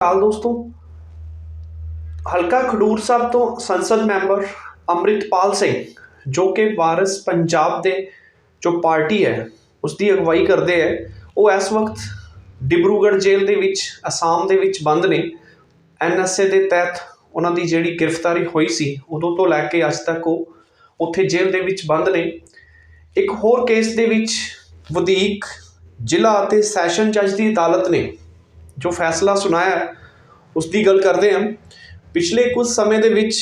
ਹਾਲ ਦੋਸਤੋ। ਹਲਕਾ ਖਡੂਰ ਸਾਹਿਬ ਤੋਂ ਸੰਸਦ ਮੈਂਬਰ ਅੰਮ੍ਰਿਤਪਾਲ ਸਿੰਘ, ਜੋ ਕਿ ਵਾਰਿਸ ਪੰਜਾਬ ਦੇ ਜੋ ਪਾਰਟੀ ਹੈ ਉਸ ਦੀ ਅਗਵਾਈ ਕਰਦੇ ਹੈ, ਉਹ ਇਸ ਵਕਤ ਡਿਬਰੂਗੜ੍ਹ ਜੇਲ੍ਹ ਦੇ ਵਿੱਚ, ਅਸਾਮ ਦੇ ਵਿੱਚ ਬੰਦ ਨੇ। ਐਨਐਸਏ ਦੇ ਤਹਿਤ ਉਹਨਾਂ ਦੀ ਜਿਹੜੀ ਗ੍ਰਿਫਤਾਰੀ ਹੋਈ ਸੀ, ਉਦੋਂ ਤੋਂ ਲੈ ਕੇ ਅੱਜ ਤੱਕ ਉਹ ਉੱਥੇ ਜੇਲ੍ਹ ਦੇ ਵਿੱਚ ਬੰਦ ਨੇ। ਇੱਕ ਹੋਰ ਕੇਸ ਦੇ ਵਿੱਚ ਵਧੀਕ ਜ਼ਿਲ੍ਹਾ ਅਤੇ ਸੈਸ਼ਨ ਜੱਜ ਦੀ ਅਦਾਲਤ ਨੇ ਜੋ ਫੈਸਲਾ ਸੁਣਾਇਆ ਹੈ, ਉਸ ਦੀ ਗੱਲ ਕਰਦੇ ਹਾਂ। ਪਿਛਲੇ ਕੁਝ ਸਮੇਂ ਦੇ ਵਿੱਚ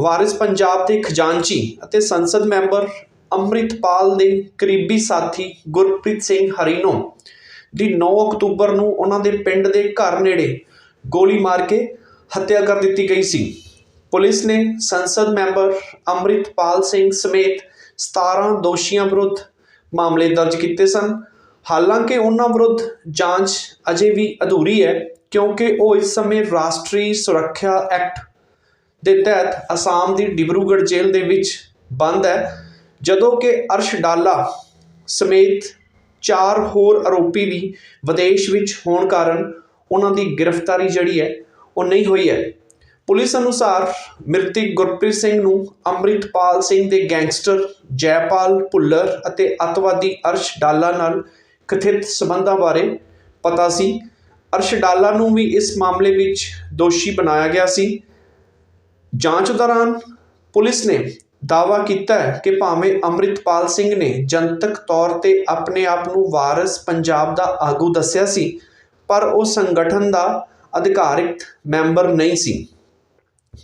ਵਾਰਿਸ ਪੰਜਾਬ ਦੇ ਖਜ਼ਾਨਚੀ ਅਤੇ ਸੰਸਦ ਮੈਂਬਰ ਅੰਮ੍ਰਿਤਪਾਲ ਦੇ ਕਰੀਬੀ ਸਾਥੀ ਗੁਰਪ੍ਰੀਤ ਸਿੰਘ ਹਰੀਨੋ ਦੀ 9 ਅਕਤੂਬਰ ਨੂੰ ਉਹਨਾਂ ਦੇ ਪਿੰਡ ਦੇ ਘਰ ਨੇੜੇ ਗੋਲੀ ਮਾਰ ਕੇ ਹੱਤਿਆ ਕਰ ਦਿੱਤੀ ਗਈ ਸੀ। ਪੁਲਿਸ ਨੇ ਸੰਸਦ ਮੈਂਬਰ ਅੰਮ੍ਰਿਤਪਾਲ ਸਿੰਘ ਸਮੇਤ 17 ਦੋਸ਼ੀਆਂ ਵਿਰੁੱਧ ਮਾਮਲੇ ਦਰਜ ਕੀਤੇ ਸਨ। ਹਾਲਾਂਕਿ ਉਹਨਾਂ ਵਿਰੁੱਧ ਜਾਂਚ ਅਜੇ ਵੀ ਅਧੂਰੀ ਹੈ, ਕਿਉਂਕਿ ਉਹ ਇਸ ਸਮੇਂ ਰਾਸ਼ਟਰੀ ਸੁਰੱਖਿਆ ਐਕਟ ਦੇ ਤਹਿਤ ਅਸਾਮ ਦੀ ਡਿਬਰੂਗੜ੍ਹ ਜੇਲ੍ਹ ਦੇ ਵਿੱਚ ਬੰਦ ਹੈ, ਜਦੋਂ ਕਿ ਅਰਸ਼ ਡਾਲਾ ਸਮੇਤ ਚਾਰ ਹੋਰ ਆਰੋਪੀ ਵੀ ਵਿਦੇਸ਼ ਵਿੱਚ ਹੋਣ ਕਾਰਨ ਉਹਨਾਂ ਦੀ ਗ੍ਰਿਫਤਾਰੀ ਜਿਹੜੀ ਹੈ, ਉਹ ਨਹੀਂ ਹੋਈ ਹੈ। ਪੁਲਿਸ ਅਨੁਸਾਰ ਮ੍ਰਿਤਕ ਗੁਰਪ੍ਰੀਤ ਸਿੰਘ ਨੂੰ ਅੰਮ੍ਰਿਤਪਾਲ ਸਿੰਘ ਦੇ ਗੈਂਗਸਟਰ ਜੈਪਾਲ ਭੁੱਲਰ ਅਤੇ ਅਤਵਾਦੀ ਅਰਸ਼ ਡਾਲਾ ਨਾਲ ਕਥਿਤ ਸਬੰਧਾਂ ਬਾਰੇ ਪਤਾ ਸੀ। ਅਰਸ਼ ਡਾਲਾ ਨੂੰ ਵੀ ਇਸ ਮਾਮਲੇ ਵਿੱਚ ਦੋਸ਼ੀ ਬਣਾਇਆ ਗਿਆ ਸੀ। ਜਾਂਚ ਦੌਰਾਨ ਪੁਲਿਸ ਨੇ ਦਾਅਵਾ ਕੀਤਾ ਕਿ ਭਾਵੇਂ ਅੰਮ੍ਰਿਤਪਾਲ ਸਿੰਘ ਨੇ ਜਨਤਕ ਤੌਰ ਤੇ ਆਪਣੇ ਆਪ ਨੂੰ ਵਾਰਿਸ ਪੰਜਾਬ ਦਾ ਆਗੂ ਦੱਸਿਆ ਸੀ, ਪਰ ਉਹ ਸੰਗਠਨ ਦਾ ਅਧਿਕਾਰਿਕ ਮੈਂਬਰ ਨਹੀਂ ਸੀ।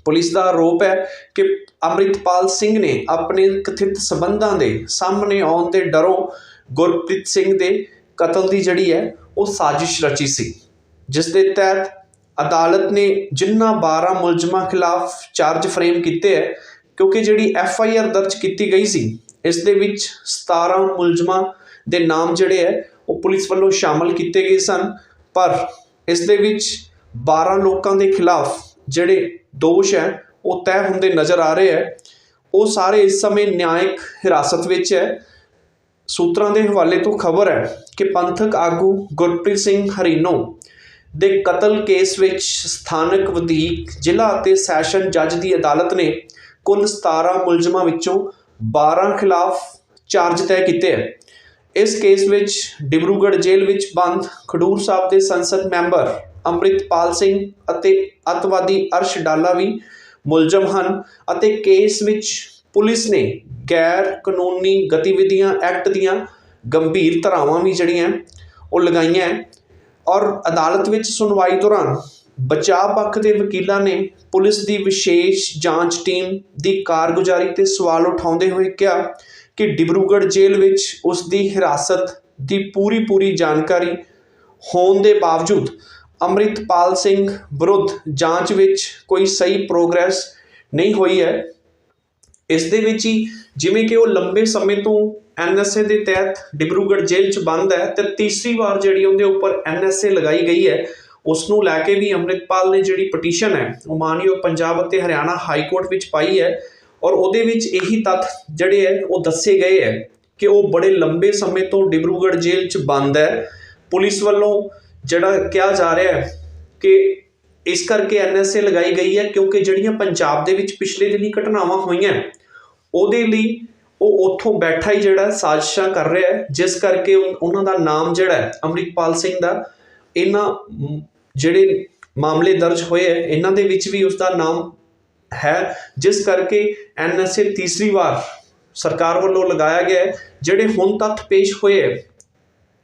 ਪੁਲਿਸ ਦਾ ਆਰੋਪ ਹੈ ਕਿ ਅੰਮ੍ਰਿਤਪਾਲ ਸਿੰਘ ਨੇ ਆਪਣੇ ਕਥਿਤ ਸਬੰਧਾਂ ਦੇ ਸਾਹਮਣੇ ਆਉਣ ਦੇ ਡਰੋਂ ਗੁਰਪ੍ਰੀਤ ਸਿੰਘ ਦੇ ਕਤਲ ਦੀ ਜਿਹੜੀ ਹੈ, ਉਹ ਸਾਜ਼ਿਸ਼ ਰਚੀ ਸੀ। ਜਿਸ ਦੇ ਤਹਿਤ ਅਦਾਲਤ ਨੇ ਜਿਨ੍ਹਾਂ 12 ਮੁਲਜ਼ਮਾਂ ਖਿਲਾਫ ਚਾਰਜ ਫਰੇਮ ਕੀਤੇ ਹੈ, ਕਿਉਂਕਿ ਜਿਹੜੀ ਐਫ ਆਈ ਆਰ ਦਰਜ ਕੀਤੀ ਗਈ ਸੀ, ਇਸ ਦੇ ਵਿੱਚ 17 ਮੁਲਜ਼ਮਾਂ ਦੇ ਨਾਮ ਜਿਹੜੇ ਹੈ, ਉਹ ਪੁਲਿਸ ਵੱਲੋਂ ਸ਼ਾਮਲ ਕੀਤੇ ਗਏ ਸਨ। ਪਰ ਇਸ ਦੇ ਵਿੱਚ 12 ਲੋਕਾਂ ਦੇ ਖਿਲਾਫ ਜਿਹੜੇ ਦੋਸ਼ ਹੈ, ਉਹ ਤੈਅ ਹੁੰਦੇ ਨਜ਼ਰ ਆ ਰਹੇ ਹੈ। ਉਹ ਸਾਰੇ ਇਸ ਸਮੇਂ ਨਿਆਇਕ ਹਿਰਾਸਤ ਵਿੱਚ ਹੈ। ਸੂਤਰਾਂ ਦੇ ਹਵਾਲੇ ਤੋਂ ਖਬਰ ਹੈ ਕਿ ਪੰਥਕ ਆਗੂ ਗੁਰਪ੍ਰੀਤ ਸਿੰਘ ਹਰੀਨੋ ਦੇ ਕਤਲ ਕੇਸ ਵਿੱਚ ਸਥਾਨਕ ਵਧੀਕ ਜ਼ਿਲ੍ਹਾ ਅਤੇ ਸੈਸ਼ਨ ਜੱਜ ਦੀ ਅਦਾਲਤ ਨੇ ਕੁੱਲ 17 ਮੁਲਜ਼ਮਾਂ ਵਿੱਚੋਂ 12 ਖਿਲਾਫ ਚਾਰਜ ਤੈਅ ਕੀਤੇ ਹੈ। ਇਸ ਕੇਸ ਵਿੱਚ ਡਿਬਰੂਗੜ੍ਹ ਜੇਲ੍ਹ ਵਿੱਚ ਬੰਦ ਖਡੂਰ ਸਾਹਿਬ ਦੇ ਸੰਸਦ ਮੈਂਬਰ ਅੰਮ੍ਰਿਤਪਾਲ ਸਿੰਘ ਅਤੇ ਅਤਵਾਦੀ ਅਰਸ਼ ਡਾਲਾ ਵੀ ਮੁਲਜ਼ਮ ਹਨ ਅਤੇ ਕੇਸ ਵਿੱਚ ਪੁਲਿਸ ਨੇ ਗੈਰ ਕਾਨੂੰਨੀ ਗਤੀਵਿਧੀਆਂ ਐਕਟ ਦੀਆਂ ਗੰਭੀਰ ਧਾਰਾਵਾਂ ਵੀ ਜਿਹੜੀਆਂ ਉਹ ਲਗਾਈਆਂ ਔਰ ਅਦਾਲਤ ਵਿੱਚ ਸੁਣਵਾਈ ਦੌਰਾਨ ਬਚਾਅ ਪੱਖ ਦੇ ਵਕੀਲਾਂ ਨੇ ਪੁਲਿਸ ਦੀ ਵਿਸ਼ੇਸ਼ ਜਾਂਚ ਟੀਮ ਦੀ ਕਾਰਗੁਜ਼ਾਰੀ ਤੇ ਸਵਾਲ ਉਠਾਉਂਦੇ ਹੋਏ ਕਿਹਾ ਕਿ ਡਿਬਰੂਗੜ੍ਹ ਜੇਲ੍ਹ ਵਿੱਚ ਉਸ ਦੀ ਹਿਰਾਸਤ ਦੀ ਪੂਰੀ ਪੂਰੀ ਜਾਣਕਾਰੀ ਹੋਣ ਦੇ ਬਾਵਜੂਦ ਅੰਮ੍ਰਿਤਪਾਲ ਸਿੰਘ ਵਿਰੁੱਧ ਜਾਂਚ ਵਿੱਚ ਕੋਈ ਸਹੀ ਪ੍ਰੋਗਰੈਸ ਨਹੀਂ ਹੋਈ ਹੈ। ਇਸ ਦੇ ਵਿੱਚ ਹੀ ਜਿਵੇਂ ਕਿ ਉਹ ਲੰਬੇ ਸਮੇਂ ਤੋਂ ਐਨਐਸਏ ਦੇ ਤਹਿਤ ਡਿਬਰੂਗੜ੍ਹ ਜੇਲ੍ਹ 'ਚ ਬੰਦ ਹੈ ਅਤੇ ਤੀਸਰੀ ਵਾਰ ਜਿਹੜੀ ਉਹਦੇ ਉੱਪਰ ਐਨਐਸਏ ਲਗਾਈ ਗਈ ਹੈ ਉਸ ਨੂੰ ਲੈ ਕੇ ਵੀ ਅੰਮ੍ਰਿਤਪਾਲ ਨੇ ਜਿਹੜੀ ਪਟੀਸ਼ਨ ਹੈ, ਉਹ ਮਾਨਯੋਗ ਪੰਜਾਬ ਅਤੇ ਹਰਿਆਣਾ ਹਾਈ ਕੋਰਟ ਵਿੱਚ ਪਾਈ ਹੈ ਔਰ ਉਹਦੇ ਵਿੱਚ ਇਹੀ ਤੱਥ ਜਿਹੜੇ ਹੈ, ਉਹ ਦੱਸੇ ਗਏ ਹੈ ਕਿ ਉਹ ਬੜੇ ਲੰਬੇ ਸਮੇਂ ਤੋਂ ਡਿਬਰੂਗੜ੍ਹ ਜੇਲ੍ਹ 'ਚ ਬੰਦ ਹੈ। ਪੁਲਿਸ ਵੱਲੋਂ ਜਿਹੜਾ ਕਿਹਾ ਜਾ ਰਿਹਾ ਹੈ ਕਿ ਇਸ ਕਰਕੇ ਐਨਐਸਏ ਲਗਾਈ ਗਈ ਹੈ ਕਿਉਂਕਿ ਜਿਹੜੀਆਂ ਪੰਜਾਬ ਦੇ ਵਿੱਚ ਪਿਛਲੇ ਦਿਨੀ ਘਟਨਾਵਾਂ ਹੋਈਆਂ ਉਹਦੇ ਲਈ ਉਹ ਉੱਥੋਂ ਬੈਠਾ ਹੀ ਜਿਹੜਾ ਸਾਜ਼ਿਸ਼ਾਂ ਕਰ ਰਿਹਾ ਹੈ, ਜਿਸ ਕਰਕੇ ਉਨ- ਉਹਨਾਂ ਦਾ ਨਾਮ ਜਿਹੜਾ ਹੈ, ਅੰਮ੍ਰਿਤਪਾਲ ਸਿੰਘ ਦਾ, ਇਹਨਾਂ ਜਿਹੜੇ ਮਾਮਲੇ ਦਰਜ ਹੋਏ ਹੈ, ਇਹਨਾਂ ਦੇ ਵਿੱਚ ਵੀ ਉਸ ਦਾ ਨਾਮ ਹੈ, ਜਿਸ ਕਰਕੇ ਐਨਐਸਏ ਤੀਸਰੀ ਵਾਰ ਸਰਕਾਰ ਵੱਲੋਂ ਲਗਾਇਆ ਗਿਆ ਹੈ, ਜਿਹੜੇ ਹੁਣ ਤੱਕ ਪੇਸ਼ ਹੋਏ ਹੈ,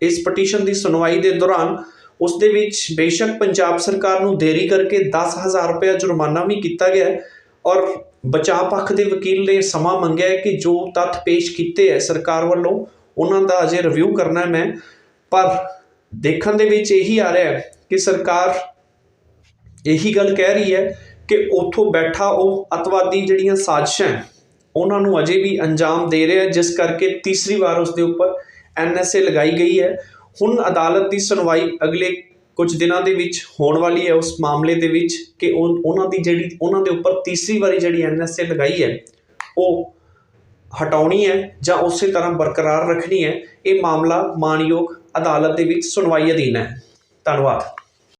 ਇਸ ਪਟੀਸ਼ਨ ਦੀ ਸੁਣਵਾਈ ਦੇ ਦੌਰਾਨ, ਉਸ ਦੇ ਵਿੱਚ ਬੇਸ਼ੱਕ ਪੰਜਾਬ ਸਰਕਾਰ ਨੂੰ ਦੇਰੀ ਕਰਕੇ 10000 ਰੁਪਏ ਜੁਰਮਾਨਾ ਵੀ ਕੀਤਾ ਗਿਆ ਹੈ, ਔਰ ਬਚਾਅ ਪੱਖ ਦੇ ਵਕੀਲ ਨੇ ਸਮਾਂ ਮੰਗਿਆ ਹੈ ਕਿ ਜੋ ਤੱਥ ਪੇਸ਼ ਕੀਤੇ ਹੈ ਸਰਕਾਰ ਵੱਲੋਂ, ਉਹਨਾਂ ਦਾ ਅਜੇ ਰਿਵਿਊ ਕਰਨਾ ਮੈਂ। ਪਰ ਦੇਖਣ ਦੇ ਵਿੱਚ ਇਹੀ ਆ ਰਿਹਾ ਹੈ ਕਿ ਸਰਕਾਰ ਇਹੀ ਗੱਲ ਕਹਿ ਰਹੀ ਹੈ ਕਿ ਉੱਥੋਂ ਬੈਠਾ ਉਹ ਅਤਵਾਦੀ ਜਿਹੜੀਆਂ ਸਾਜ਼ਿਸ਼ਾਂ ਉਹਨਾਂ ਨੂੰ ਅਜੇ ਵੀ ਅੰਜਾਮ ਦੇ ਰਿਹਾ ਜਿਸ ਕਰਕੇ ਤੀਸਰੀ ਵਾਰ ਉਸ ਦੇ ਉੱਪਰ ਐਨਐਸਏ ਲਗਾਈ ਗਈ ਹੈ। ਹੁਣ ਅਦਾਲਤ ਦੀ ਸੁਣਵਾਈ ਅਗਲੇ ਕੁਝ ਦਿਨਾਂ ਦੇ ਵਿੱਚ ਹੋਣ ਵਾਲੀ ਹੈ ਉਸ ਮਾਮਲੇ ਦੇ ਵਿੱਚ ਕਿ ਉਹ ਉਹਨਾਂ ਦੀ ਜਿਹੜੀ ਉਹਨਾਂ ਦੇ ਉੱਪਰ ਤੀਸਰੀ ਵਾਰੀ ਜਿਹੜੀ ਐਨਐਸਏ ਲਗਾਈ ਹੈ, ਉਹ ਹਟਾਉਣੀ ਹੈ ਜਾਂ ਉਸੇ ਤਰ੍ਹਾਂ ਬਰਕਰਾਰ ਰੱਖਣੀ ਹੈ, ਇਹ ਮਾਮਲਾ ਮਾਨਯੋਗ ਅਦਾਲਤ ਦੇ ਵਿੱਚ ਸੁਣਵਾਈ ਅਧੀਨ ਹੈ। ਧੰਨਵਾਦ।